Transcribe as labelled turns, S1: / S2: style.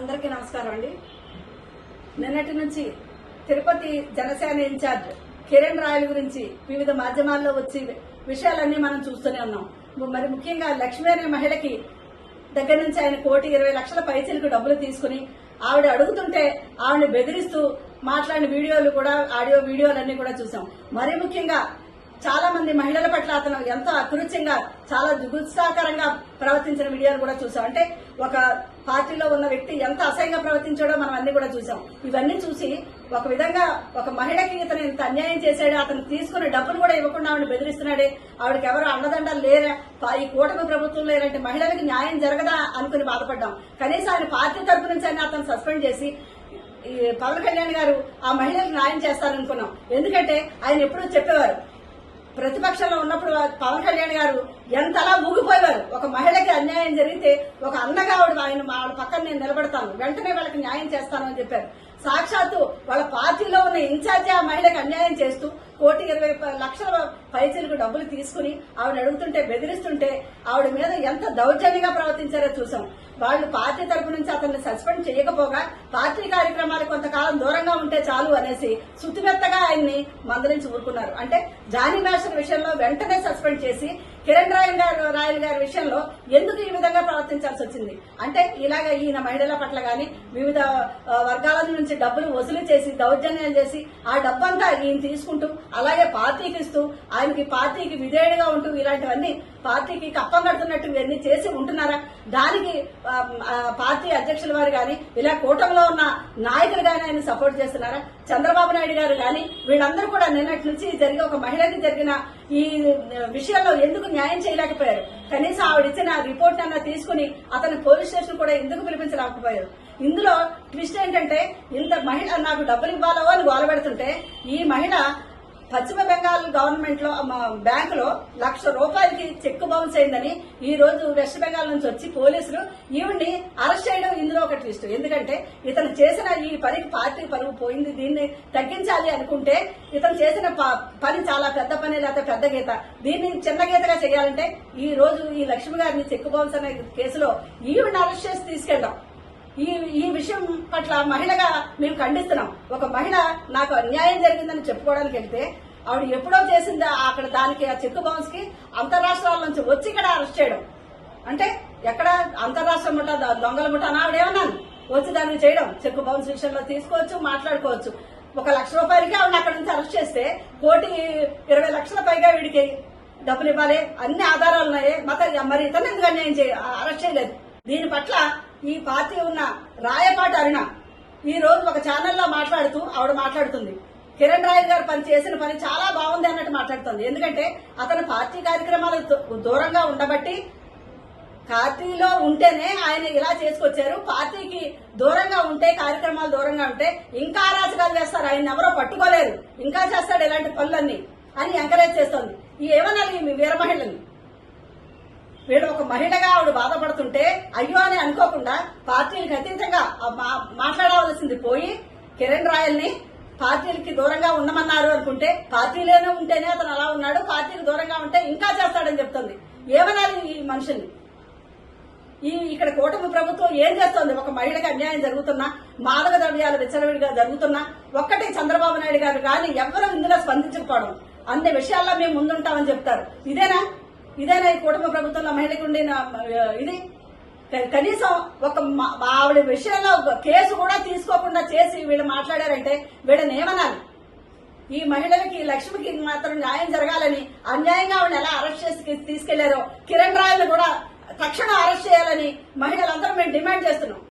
S1: అందరికీ నమస్కారం అండి. నిన్నటి నుంచి తిరుపతి జనసేన ఇన్ఛార్జ్ కిరణ్ రాయల గురించి వివిధ మాధ్యమాల్లో వచ్చి విషయాలన్నీ మనం చూస్తూనే ఉన్నాం. మరి ముఖ్యంగా లక్ష్మీ అనే మహిళకి దగ్గర నుంచి ఆయన కోటి ఇరవై లక్షల పైసలకు డబ్బులు తీసుకుని ఆవిడ అడుగుతుంటే ఆవిడని బెదిరిస్తూ మాట్లాడిన వీడియోలు కూడా ఆడియో వీడియోలన్నీ కూడా చూసాం. మరీ ముఖ్యంగా చాలా మంది మహిళల పట్ల అతను ఎంతో అకృత్యంగా చాలా జుగుత్సాకరంగా ప్రవర్తించిన వీడియోలు కూడా చూసాం. అంటే ఒక పార్టీలో ఉన్న వ్యక్తి ఎంత అసహ్యంగా ప్రవర్తించాడో మనం అన్ని కూడా చూసాం. ఇవన్నీ చూసి ఒక విధంగా ఒక మహిళకి ఇతను ఇంత అన్యాయం చేశాడు అతను తీసుకున్న డబ్బులు కూడా ఇవ్వకుండా ఆవిడ బెదిరిస్తున్నాడే ఆవిడకి ఎవరు అండదండలు లేరా? ఈ కూటమి ప్రభుత్వంలో ఇలాంటి మహిళలకు న్యాయం జరగదా అనుకుని బాధపడ్డాం. కనీసం ఆయన పార్టీ తరపు నుంచి అయినా అతను సస్పెండ్ చేసి ఈ పవన్ కళ్యాణ్ గారు ఆ మహిళలకు న్యాయం చేస్తారనుకున్నాం. ఎందుకంటే ఆయన ఎప్పుడూ చెప్పేవారు ప్రతిపక్షంలో ఉన్నప్పుడు పవన్ కళ్యాణ్ గారు ఎంతలా ఊగిపోయేవారు. ఒక మహిళకి అన్యాయం జరిగితే ఒక అన్నగా ఆవిడ ఆయన వాళ్ళ పక్కన నేను నిలబడతాను. వెంటనే వాళ్ళకి న్యాయం చేస్తాను అని చెప్పారు. సాక్షాత్తు వాళ్ళ పార్టీలో ఉన్న ఇన్ఛార్జి ఆ మహిళకి అన్యాయం చేస్తూ కోటి ఇరవై ప- లక్షల పైసలకు డబ్బులు తీసుకుని ఆవిడ అడుగుతుంటే బెదిరిస్తుంటే ఆవిడ మీద ఎంత దౌర్జన్యంగా ప్రవర్తించారో చూసాం వాళ్ళు పార్టీ తరపు నుంచి అతన్ని సస్పెండ్ చేయకపోగా పార్టీ కార్యక్రమాలు కొంతకాలం దూరంగా ఉంటే చాలు అనేసి శుతిమెత్తగా ఆయన్ని మందలించి ఊరుకున్నారు. అంటే జానీ మాస్టర్ విషయంలో వెంటనే సస్పెండ్ చేసి కిరణ్ రాయల్ గారు రాయల్ గారి విషయంలో ఎందుకు ఈ విధంగా ప్రవర్తించాల్సి వచ్చింది? అంటే ఇలాగ ఈయన మహిళల పట్ల గాని వివిధ వర్గాల నుంచి డబ్బులు వసూలు చేసి దౌర్జన్యాలు చేసి ఆ డబ్బంతా ఈయన తీసుకుంటూ అలాగే పార్టీకి ఇస్తూ ఆయన దానికి పార్టీకి విధేయుడిగా ఉంటూ ఇలాంటివన్నీ పార్టీకి కప్పం కడుతున్నట్టు ఇవన్నీ చేసి ఉంటున్నారా? దానికి పార్టీ అధ్యక్షుల వారు కానీ ఇలా కూటమిలో ఉన్న నాయకులు కానీ ఆయన సపోర్ట్ చేస్తున్నారా? చంద్రబాబు నాయుడు గారు కానీ వీళ్ళందరూ కూడా నిన్నటి నుంచి జరిగే ఒక మహిళకి జరిగిన ఈ విషయంలో ఎందుకు న్యాయం చేయలేకపోయారు? కనీసం ఆవిడ ఇచ్చిన రిపోర్ట్ అన్న తీసుకుని అతని పోలీస్ స్టేషన్ కూడా ఎందుకు పిలిపించలేకపోయారు? ఇందులో ట్విస్ట్ ఏంటంటే ఇంత మహిళ నాకు డబ్బులు ఇవ్వాలో అని గోలబెడుతుంటే ఈ మహిళ పశ్చిమ బెంగాల్ గవర్నమెంట్లో బ్యాంకు లో లక్ష రూపాయలకి చెక్ బౌన్స్ అయిందని ఈ రోజు వెస్ట్ బెంగాల్ నుంచి వచ్చి పోలీసులు ఈవిడ్ని అరెస్ట్ చేయడం ఇందులో ఒక ట్విస్ట్. ఎందుకంటే ఇతను చేసిన ఈ పనికి పార్టీ పరువు పోయింది. దీన్ని తగ్గించాలి అనుకుంటే ఇతను చేసిన ప- పని చాలా పెద్ద పని లేకపోతే పెద్ద గీత. దీన్ని చిన్న గీతగా చేయాలంటే ఈ రోజు ఈ లక్ష్మి గారిని చెక్ బౌన్స్ అనే కేసులో ఈవిడ్ని అరెస్ట్ చేసి తీసుకెళ్దాం. ఈ ఈ విషయం పట్ల మహిళగా మేము ఖండిస్తున్నాం. ఒక మహిళ నాకు అన్యాయం జరిగిందని చెప్పుకోవడానికి వెళ్తే ఆవిడ ఎప్పుడో చేసింది అక్కడ దానికి ఆ చెక్ బౌన్స్కి అంతరాష్ట్రాల నుంచి వచ్చి ఇక్కడ అరెస్ట్ చేయడం. అంటే ఎక్కడ అంతరాష్ట్ర ముఠ దొంగల ముఠ అని ఆవిడేమన్నాను వచ్చి దాన్ని చేయడం చెక్ బౌన్స్ విషయంలో తీసుకోవచ్చు మాట్లాడుకోవచ్చు. ఒక లక్ష రూపాయలకి ఆవిడ అక్కడ నుంచి అరెస్ట్ చేస్తే కోటి ఇరవై లక్షల పైగా వీడికి డబ్బులు ఇవ్వాలి అన్ని ఆధారాలు ఉన్నాయి మత మరి ఇతను ఎందుకు అన్యాయం చేయ అరెస్ట్ చేయలేదు? దీని పట్ల ఈ పార్టీ ఉన్న రాయపాటి అరుణ ఈ రోజు ఒక ఛానల్లో మాట్లాడుతూ ఆవిడ మాట్లాడుతుంది. కిరణ్ రాయ్ గారు పని చేసిన పని చాలా బాగుంది అన్నట్టు మాట్లాడుతుంది. ఎందుకంటే అతను పార్టీ కార్యక్రమాలకు దూరంగా ఉండబట్టి పార్టీలో ఉంటేనే ఆయన ఇలా చేసుకొచ్చారు. పార్టీకి దూరంగా ఉంటే కార్యక్రమాలు దూరంగా ఉంటే ఇంకా అరాచకాలు చేస్తారు ఆయన ఎవరో పట్టుకోలేరు. ఇంకా చేస్తాడు ఇలాంటి పనులన్నీ అని ఎంకరేజ్ చేస్తుంది. ఈ ఏమనాలి మీ వీర మహిళని వీడు ఒక మహిళగా ఆవిడ బాధపడుతుంటే అయ్యో అని అనుకోకుండా పార్టీలకు అతీతంగా మా- మాట్లాడవలసింది పోయి కిరణ్ రాయల్ని పార్టీలకి దూరంగా ఉండమన్నారు అనుకుంటే పార్టీలోనే ఉంటేనే అతను అలా ఉన్నాడు పార్టీకి దూరంగా ఉంటే ఇంకా చేస్తాడని చెప్తుంది. ఏమనాలి ఈ మనుషుల్ని? ఈ ఇక్కడ కూటమి ప్రభుత్వం ఏం చేస్తోంది? ఒక మహిళకి అన్యాయం జరుగుతున్నా మాదక ద్రవ్యాలు విచ్చలవిడిగా జరుగుతున్నా ఒక్కటే చంద్రబాబు నాయుడు గారు కానీ ఎవ్వరూ ఇందులో స్పందించకపోవడం. అన్ని విషయాల్లో మేము ముందుంటామని చెప్తారు. ఇదేనా? ఇదేనా ఈ కూటమి ప్రభుత్వంలో మహిళకు ఉండే ఇది? కనీసం ఒక ఆవిడ విషయంలో కేసు కూడా తీసుకోకుండా చేసి వీళ్ళు మాట్లాడారంటే వీళ్ళని ఏమనాలి? ఈ మహిళలకి లక్ష్మికి మాత్రం న్యాయం జరగాలని అన్యాయంగా ఆవిడ ఎలా అరెస్ట్ చేసి తీసుకెళ్ళారో కిరణ్ రాయల్ని కూడా తక్షణం అరెస్ట్ చేయాలని మహిళలందరూ మేము డిమాండ్ చేస్తున్నాం.